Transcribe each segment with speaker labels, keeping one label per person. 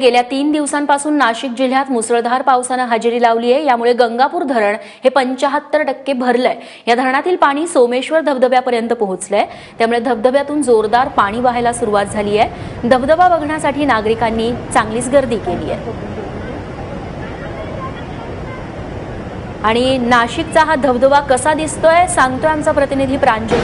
Speaker 1: गेल्या तीन दिवसांपासून नाशिक जिल्ह्यात मुसळधार पावसानं हजेरी लावली आहे. यामुळे गंगापूर धरण हे पंचाहत्तर टक्के भरलंय. या धरणातील पाणी सोमेश्वर धबधब्यापर्यंत पोहोचलंय. त्यामुळे धबधब्यातून जोरदार पाणी वाहायला सुरुवात झाली आहे. धबधबा बघण्यासाठी नागरिकांनी चांगलीच गर्दी केली आहे. आणि नाशिकचा हा धबधबा कसा दिसतोय सांगतोय आमचा प्रतिनिधी प्रांजल.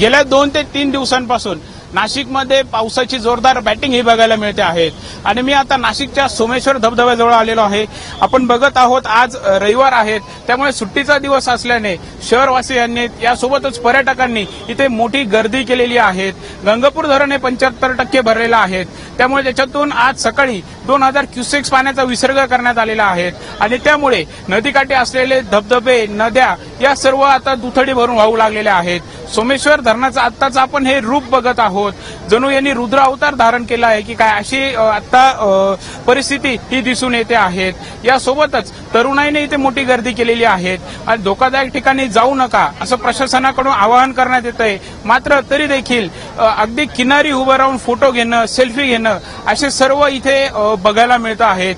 Speaker 2: गेल्या दोन ते तीन दिवसांपासून नाशिकमध्ये पावसाची जोरदार बॅटिंग ही बघायला मिळते आहे. आणि मी आता नाशिकच्या सोमेश्वर धबधब्याजवळ आलेलो आहे. आपण बघत आहोत आज रविवार आहेत त्यामुळे सुट्टीचा दिवस असल्याने शहरवासियांनी यासोबतच पर्यटकांनी इथे मोठी गर्दी केलेली आहे. गंगापूर धरण हे पंच्याहत्तर टक्के भरलेलं आहे. त्यामुळे त्याच्यातून आज सकाळी दोन हजार क्युसेक्स पाण्याचा विसर्ग करण्यात आलेला आहे. आणि त्यामुळे नदीकाठी असलेले धबधबे नद्या या सर्व आता दुथडी भरून वाहू लागलेल्या आहेत. सोमेश्वर धरणाचं आत्ताच आपण हे रूप बघत आहोत. जणू यांनी रुद्र अवतार धारण केला आहे की काय? अशी आता परिस्थिती ही दिसून येते आहेत. यासोबतच तरुणाईने इथे मोठी गर्दी केलेली आहे आणि धोकादायक ठिकाणी जाऊ नका असं प्रशासनाकडून आवाहन करण्यात येत आहे मात्र तरी देखील अगदी किनारी उभं राहून फोटो घेणं सेल्फी घेणं असे सर्व इथे बघायला मिळतं आहेत.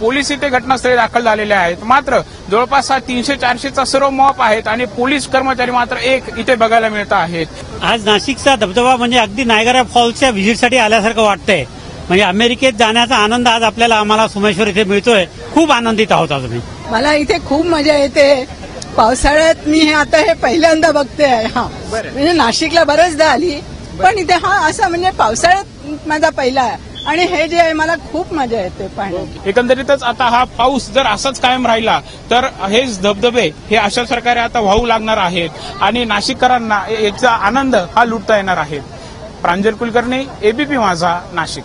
Speaker 2: पोलीस इथे घटनास्थळी दाखल झालेले आहेत. मात्र जवळपास हा तीनशे चारशेचा सर्व मॉप आहेत आणि पोलीस कर्मचारी मात्र एक इथे बघायला मिळत आहेत.
Speaker 3: आज नाशिकचा धबधबा म्हणजे अगदी नायगरा फॉल्सच्या व्हिजिटसाठी आल्यासारखं वाटतंय. म्हणजे अमेरिकेत जाण्याचा आनंद आज आपल्याला आम्हाला सोमेश्वर इथे मिळतोय. खूप आनंदित आहोत आज आम्ही.
Speaker 4: मला इथे खूप मजा येते. पावसाळ्यात मी हे आता हे पहिल्यांदा बघते आहे. हा. म्हणजे नाशिकला बरेचदा आली. पण इथे हा असा म्हणजे पावसाळ्यात माझा पहिला आहे. आणि हे जे आहे मला खूप मजा येते पाहण्यात.
Speaker 2: एकंदरीतच आता हा पाऊस जर असाच कायम राहिला तर हेच धबधबे हे अशा प्रकारे आता वाहू लागणार आहेत. आणि नाशिककरांना याचा आनंद हा लुटता येणार आहे. प्रांजल कुलकर्णी एबीपी माझा नाशिक.